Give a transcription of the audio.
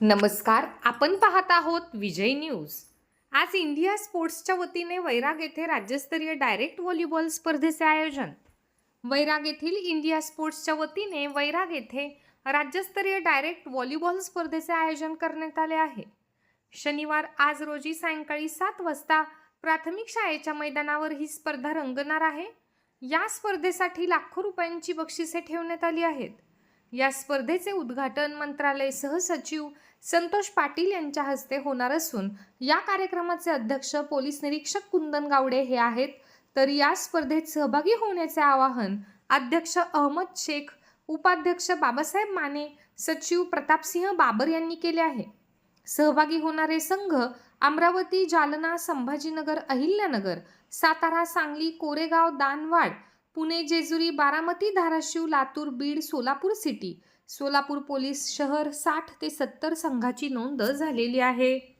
नमस्कार आपण पाहत आहोत विजय न्यूज. आज इंडिया स्पोर्ट्सच्या वतीने वैराग येथे राज्यस्तरीय डायरेक्ट व्हॉलीबॉल स्पर्धेचे आयोजन. वैराग येथील इंडिया स्पोर्ट्सच्या वतीने वैराग येथे राज्यस्तरीय डायरेक्ट व्हॉलीबॉल स्पर्धेचे आयोजन करण्यात आले आहे. शनिवार आज रोजी सायंकाळी सात वाजता प्राथमिक शाळेच्या मैदानावर ही स्पर्धा रंगणार आहे. या स्पर्धेसाठी लाखो रुपयांची बक्षिसे ठेवण्यात आली आहेत. या स्पर्धेचे उद्घाटन मंत्रालय सहसचिव संतोष पाटील यांच्या हस्ते होणार असून या कार्यक्रमाचे अध्यक्ष पोलीस निरीक्षक कुंदन गावडे हे आहेत. तर या स्पर्धेत सहभागी होण्याचे आवाहन अध्यक्ष अहमद शेख उपाध्यक्ष बाबासाहेब माने सचिव प्रतापसिंह बाबर यांनी केले आहे. सहभागी होणारे संघ अमरावती जालना संभाजीनगर अहिल्यानगर सातारा सांगली कोरेगाव दानवाड पुणे जेजुरी बारामती धाराशिव लातूर बीड सोलापूर सिटी. सोलापूर पोलीस शहर साठ ते सत्तर संघाची नोंद झालेली आहे.